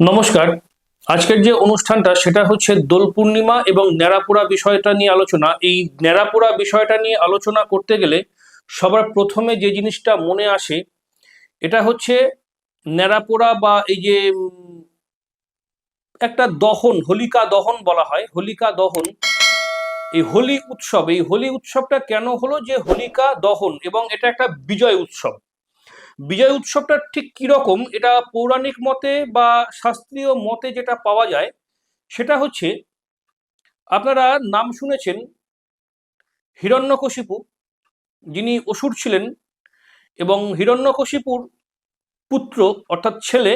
নমস্কার। আজকের যে অনুষ্ঠানটা সেটা হচ্ছে দোল পূর্ণিমা এবং ন্যাড়াপোড়া বিষয়টা নিয়ে আলোচনা। এই ন্যাড়াপোড়া বিষয়টা নিয়ে আলোচনা করতে গেলে সবার প্রথমে যে জিনিসটা মনে আসে, এটা হচ্ছে ন্যাড়াপোড়া বা এই যে একটা দহন, হোলিকা দহন বলা হয়। হোলিকা দহন, এই হোলি উৎসব, এই হোলি উৎসবটা কেন হলো যে হোলিকা দহন এবং এটা একটা বিজয় উৎসব। বিজয় উৎসবটা ঠিক কীরকম, এটা পৌরাণিক মতে বা শাস্ত্রীয় মতে যেটা পাওয়া যায়, সেটা হচ্ছে, আপনারা নাম শুনেছেন হিরণ্যকশিপু, যিনি অসুর ছিলেন এবং হিরণ্যকশিপুর পুত্র অর্থাৎ ছেলে,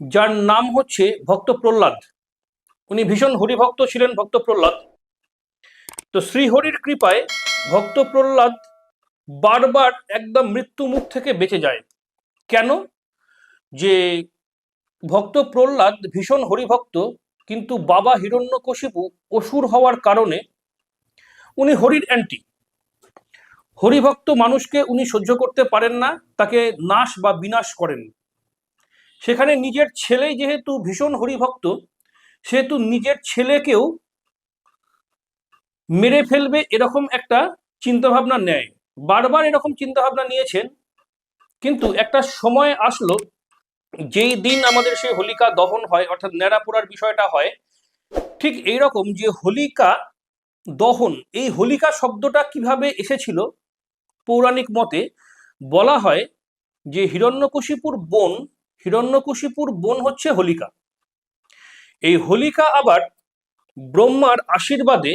যার নাম হচ্ছে ভক্ত প্রহ্লাদ উনি ভীষণ হরিভক্ত ছিলেন ভক্ত প্রহ্লাদ তো শ্রীহরির কৃপায় ভক্ত প্রহ্লাদ বারবার একদম মৃত্যু মুখ থেকে বেঁচে যায়। কেন? যে ভক্ত প্রহ্লাদ ভীষণ হরিভক্ত, কিন্তু বাবা হিরণ্যকশিপু অসুর হওয়ার কারণে উনি হরির অ্যান্টি হরিভক্ত মানুষকে উনি সহ্য করতে পারেন না, তাকে নাশ বা বিনাশ করেন। সেখানে নিজের ছেলে যেহেতু ভীষণ হরিভক্ত, সেহেতু নিজের ছেলেকেও মেরে ফেলবে এরকম একটা চিন্তাভাবনা নেয়। বারবার এরকম চিন্তাভাবনা নিয়েছেন, কিন্তু একটা সময় আসলো যেই দিন আমাদের সেই হোলিকা দহন হয়, অর্থাৎ ন্যাড়াপোড়ার বিষয়টা হয়, ঠিক এই রকম যে হোলিকা দহন, এই হোলিকা শব্দটা কীভাবে এসেছিল পৌরাণিক মতে? বলা হয় যে হিরণ্যকশিপুর বন হিরণ্যকশিপুর বন হচ্ছে হোলিকা। এই হোলিকা আবার ব্রহ্মার আশীর্বাদে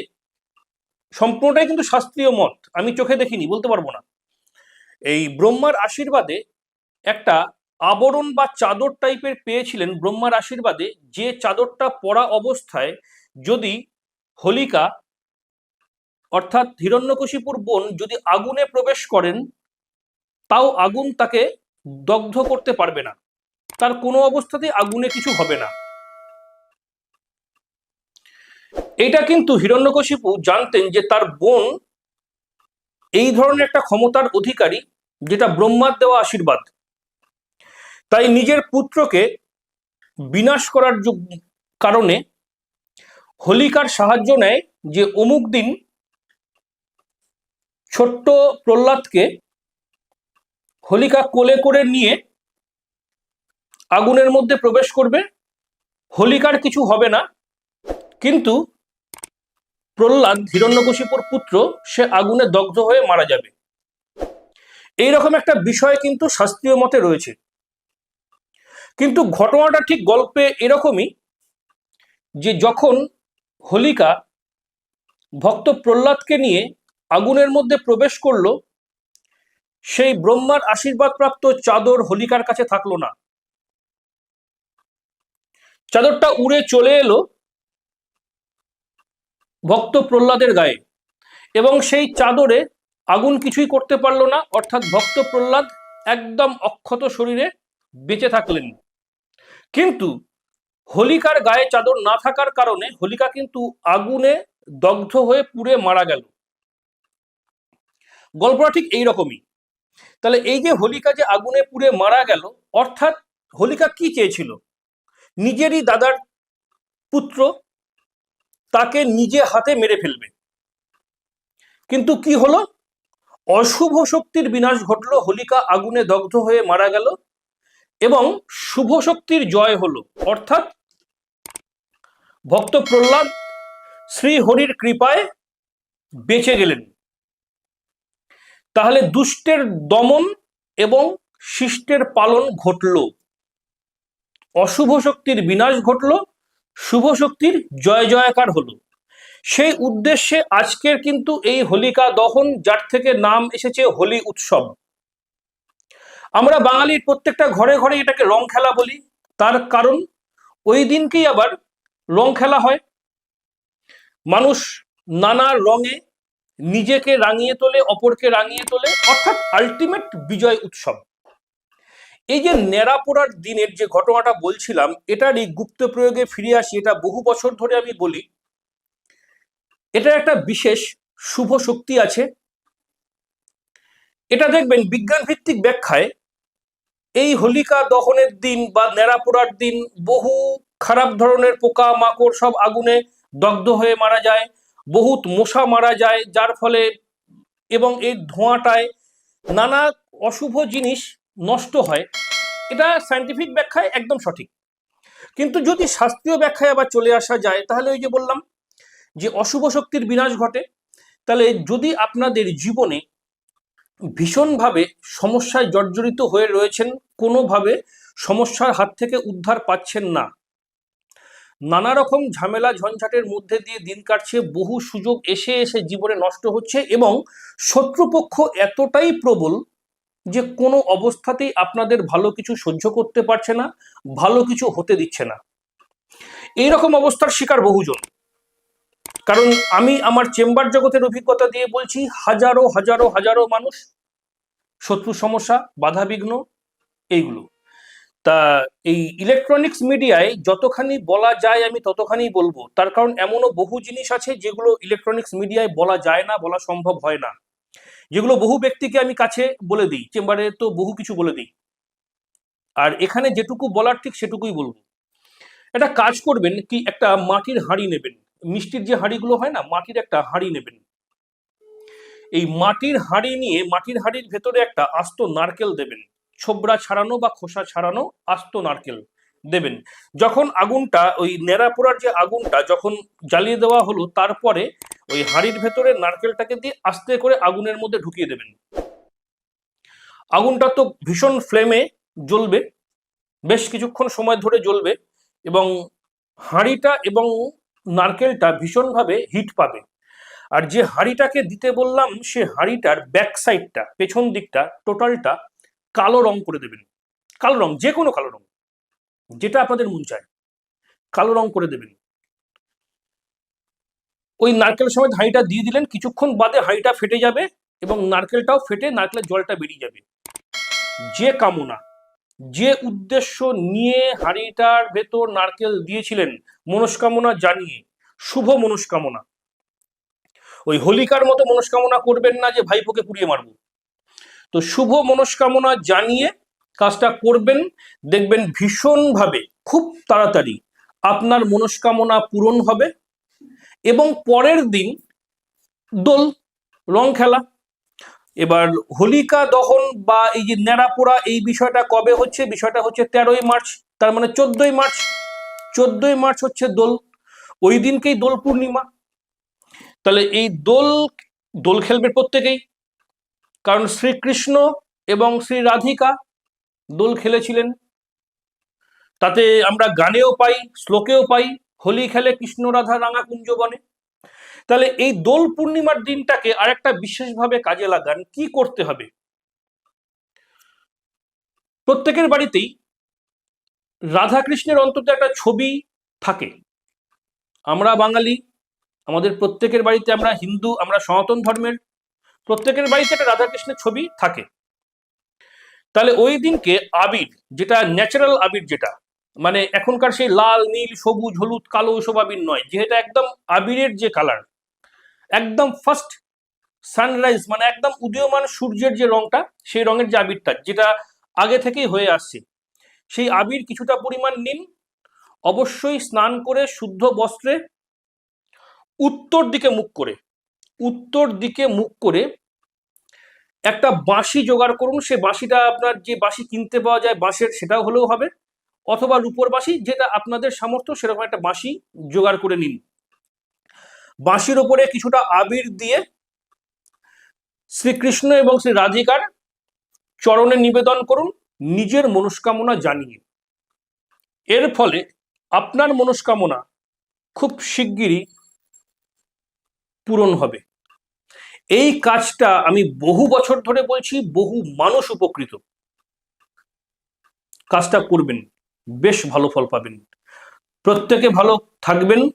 সম্পূর্ণটাই কিন্তু শাস্ত্রীয় মত। আমি চোখে দেখিনি, বলতে পারব না। এই ব্রহ্মার আশীর্বাদে একটা আবরণ বা চাদর টাইপের পেয়েছিলেন ব্রহ্মার আশীর্বাদে, যে চাদরটা পরা অবস্থায় যদি হোলিকা অর্থাৎ হিরণ্যকশিপুর বোন যদি আগুনে প্রবেশ করেন, তাও আগুন তাকে দগ্ধ করতে পারবে না। তার কোনো অবস্থাতেই আগুনে কিছু হবে না। এটা কিন্তু হিরণ্যকশিপু জানতেন যে তার বোন এই ধরনের একটা ক্ষমতার অধিকারী যেটা ব্রহ্মার দেওয়া আশীর্বাদ। তাই নিজের পুত্রকে বিনাশ করার কারণে হোলিকার সাহায্য নেয় যে অমুক দিন ছোট্ট প্রহ্লাদকে হোলিকা কোলে করে নিয়ে আগুনের মধ্যে প্রবেশ করবে। হোলিকার কিছু হবে না। কিন্তু প্রহ্লাদ হিরণ্যকশিপুর পুত্র, সে আগুনে দগ্ধ হয়ে মারা যাবে। এইরকম একটা বিষয় কিন্তু শাস্ত্রীয় মতে রয়েছে। কিন্তু ঘটনাটা ঠিক গল্পে এরকমই যে যখন হোলিকা ভক্ত প্রহ্লাদকে নিয়ে আগুনের মধ্যে প্রবেশ করল, সেই ব্রহ্মার আশীর্বাদপ্রাপ্ত চাদর হোলিকার কাছে থাকল না। চাদরটা উড়ে চলে এলো ভক্ত প্রহ্লাদের গায়ে। এবং সেই চাদরে আগুন কিছুই করতে পারল না, অর্থাৎ ভক্ত প্রহ্লাদ একদম অক্ষত শরীরে বেঁচে থাকলেন। কিন্তু হোলিকার গায়ে চাদর না থাকার কারণে হোলিকা কিন্তু আগুনে দগ্ধ হয়ে পুড়ে মারা গেল। গল্পটা ঠিক এই রকমই তাহলে এই যে হোলিকা যে আগুনে পুড়ে মারা গেল, অর্থাৎ হোলিকা কি চেয়েছিল? নিজেরই দাদার পুত্র তাকে নিজে হাতে মেরে ফেলবে। কিন্তু কি হলো? অশুভ শক্তির বিনাশ ঘটলো, হোলিকা আগুনে দগ্ধ হয়ে মারা গেল এবং শুভ শক্তির জয় হলো। অর্থাৎ ভক্ত প্রহ্লাদ শ্রী হরির কৃপায় বেঁচে গেলেন। তাহলে দুষ্টের দমন এবং শিষ্টের পালন ঘটল। অশুভ শক্তির বিনাশ ঘটল শুভ শক্তির জয় জয়কার হলো। সেই উদ্দেশ্যে আজকের কিন্তু এই হোলিকা দহন, যার থেকে নাম এসেছে হোলি উৎসব। আমরা বাঙালির প্রত্যেকটা ঘরে ঘরে এটাকে রং খেলা বলি। তার কারণ, ওই দিনকেই আবার রং খেলা হয়। মানুষ নানা রঙে নিজেকে রাঙিয়ে তোলে, অপরকে রাঙিয়ে তোলে, অর্থাৎ আলটিমেট বিজয় উৎসব। এই যে ন্যাড়া পোড়ার দিনের যে ঘটনাটা বলছিলাম এটারই গুপ্ত প্রয়োগে ফিরে আসি, এটা বহু বছর ধরে আমি বলি। এটা একটা বিশেষ শুভ শক্তি আছে। এটা দেখবেন বিজ্ঞান ভিত্তিক ব্যাখ্যায় এই হোলিকা দহনের দিন বা ন্যাড়া পোড়ার দিন বহু খারাপ ধরনের পোকা, মাকড় সব আগুনে দগ্ধ হয়ে মারা যায়, বহুত মশা মারা যায়, যার ফলে এবং এই ধোঁয়াটায় নানা অশুভ জিনিস নষ্ট হয়, এটা সায়েন্টিফিক ব্যাখ্যায় একদম সঠিক। কিন্তু যদি শাস্ত্রীয় ব্যাখ্যায় আবার চলে আসা যায়, তাহলে ওই যে বললাম যে অশুভ শক্তির বিনাশ ঘটে, তাহলে যদি আপনাদের জীবনে ভীষণভাবে সমস্যায় জর্জরিত হয়ে রয়েছেন, কোনোভাবে সমস্যার হাত থেকে উদ্ধার পাচ্ছেন না নানা রকম ঝামেলা ঝঞ্ঝাটের মধ্যে দিয়ে দিন কাটছে, বহু সুযোগ এসে এসে জীবনে নষ্ট হচ্ছে এবং শত্রুপক্ষ এতটাই প্রবল যে কোনো অবস্থাতেই আপনাদের ভালো কিছু সহ্য করতে পারছে না, ভালো কিছু হতে দিচ্ছে না। এই রকম অবস্থার শিকার বহুজন। কারণ আমি আমার চেম্বার জগতের অভিজ্ঞতা দিয়ে বলছি, হাজারো হাজারো হাজারো মানুষ, শত্রু সমস্যা বাধাবিঘ্ন এইগুলো। তা এই ইলেকট্রনিক্স মিডিয়ায় যতখানি বলা যায় আমি ততখানি বলব। তার কারণ এমনও বহু জিনিস আছে যেগুলো ইলেকট্রনিক্স মিডিয়ায় বলা যায় না, বলা সম্ভব হয় না। যেগুলো বহু ব্যক্তিকে আমি কাছে বলে দিই, চেম্বারে তো বহু কিছু বলে দিই। আর এখানে যেটুকু বলার ঠিক সেটুকুই বলব একটা কাজ করবেন কি, একটা মাটির হাঁড়ি নেবেন। মিষ্টির যে হাঁড়িগুলো হয় না, মাটির একটা হাঁড়ি নেবেন। এই মাটির হাঁড়ি নিয়ে, মাটির হাঁড়ির ভেতরে একটা আস্ত নারকেল দেবেন। ছোবড়া ছাড়ানো বা খোসা ছাড়ানো আস্ত নারকেল দেবেন। যখন আগুনটা, ওই নেড়া পোড়ার যে আগুনটা যখন জ্বালিয়ে দেওয়া হলো, তারপরে ওই হাঁড়ির ভেতরে নারকেলটাকে দিয়ে আস্তে করে আগুনের মধ্যে ঢুকিয়ে দেবেন। আগুনটা তো ভীষণ ফ্লেমে জ্বলবে, বেশ কিছুক্ষণ সময় ধরে জ্বলবে এবং হাঁড়িটা এবং নারকেলটা ভীষণভাবে হিট পাবে। আর যে হাঁড়িটাকে দিতে বললাম, সে হাঁড়িটার ব্যাক সাইডটা, পেছন দিকটা, টোটালটা কালো রং করে দেবেন। কালো রং, যে কোনো কালো রং, যেটা আপনাদের মন চায়, কালো রং করে দেবেন। ওই নারকেল সময় হাঁড়িটা দিয়ে দিলেন, কিছুক্ষণ বাদে হাঁড়িটা ফেটে যাবে এবং নারকেলটাও ফেটে নারকেলের জলটা বেরিয়ে যাবে। যে কামনা, যে উদ্দেশ্য নিয়ে হাঁড়িটার ভেতর নারকেল দিয়েছিলেন, মনস্কামনা জানিয়ে, শুভ মনস্কামনা। ওই হোলিকার মতো মনস্কামনা করবেন না যে ভাইপোকে পুড়িয়ে মারবো। তো শুভ মনস্কামনা জানিয়ে কাজটা করবেন, দেখবেন ভীষণভাবে, খুব তাড়াতাড়ি আপনার মনস্কামনা পূরণ হবে। এবং পরের দিন দোল, রং খেলা, এবার হোলিকা দহন বা এই যে ন্যাড়াপোড়া, এই বিষয়টা কবে হচ্ছে? বিষয়টা হচ্ছে তেরোই মার্চ, তার মানে চোদ্দই মার্চ। চোদ্দই মার্চ হচ্ছে দোল। ওই দিনকেই দোল পূর্ণিমা। তাহলে এই দোল দোল খেলবে প্রত্যেকেই। কারণ শ্রীকৃষ্ণ এবং শ্রী রাধিকা দোল খেলেছিলেন। তাতে আমরা গানেও পাই, শ্লোকেও পাই। হোলি খেলে কৃষ্ণ রাধা রাঙা কুঞ্জ বনে। তাহলে এই দোল পূর্ণিমার দিনটাকে আরেকটা বিশেষভাবে কাজে লাগান, কি করতে হবে? প্রত্যেকের বাড়িতেই রাধা কৃষ্ণের অন্তত একটা ছবি থাকে। আমরা বাঙালি, আমাদের প্রত্যেকের বাড়িতে আমরা হিন্দু, আমরা সনাতন ধর্মের, প্রত্যেকের বাড়িতে একটা রাধাকৃষ্ণের ছবি থাকে। তাহলে ওই দিনকে আবির, যেটা ন্যাচারাল আবির যেটা মানে এখনকার সেই লাল, নীল, সবুজ, হলুদ, কালো ওইসব আবির নয়। যেটা একদম আবিরের যে কালার একদম ফার্স্ট সানরাইজ মানে একদম উদীয়মান সূর্যের যে রংটা, সেই রঙের যে আবিরটা, যেটা আগে থেকেই হয়ে আসছে, সেই আবির কিছুটা পরিমাণ নিন অবশ্যই স্নান করে শুদ্ধ বস্ত্রে উত্তর দিকে মুখ করে, উত্তর দিকে মুখ করে একটা বাঁশি জোগাড় করুন। সে বাঁশিটা আপনার যে বাঁশি কিনতে পাওয়া যায় বাঁশের, সেটাও হলেও হবে। অথবা রূপোর বাঁশি, যেটা আপনাদের সামর্থ্য, সেরকম একটা বাঁশি জোগাড় করে নিন। বাঁশির ওপরে কিছুটা আবির দিয়ে শ্রীকৃষ্ণ এবং শ্রী রাধিকার চরণে নিবেদন করুন, নিজের মনস্কামনা জানিয়ে। এর ফলে আপনার মনস্কামনা খুব শিগগিরই পূরণ হবে। এই কাজটা আমি বহু বছর ধরে বলছি, বহু মানুষ উপকৃত। কাজটা করবেন। বেশ ভালো ফল পাবেন। প্রত্যেকে ভালো থাকবেন।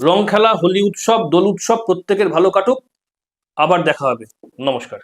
রং খেলা, হোলি উৎসব, দোল উৎসব প্রত্যেকের ভালো কাটুক। আবার দেখা হবে। নমস্কার।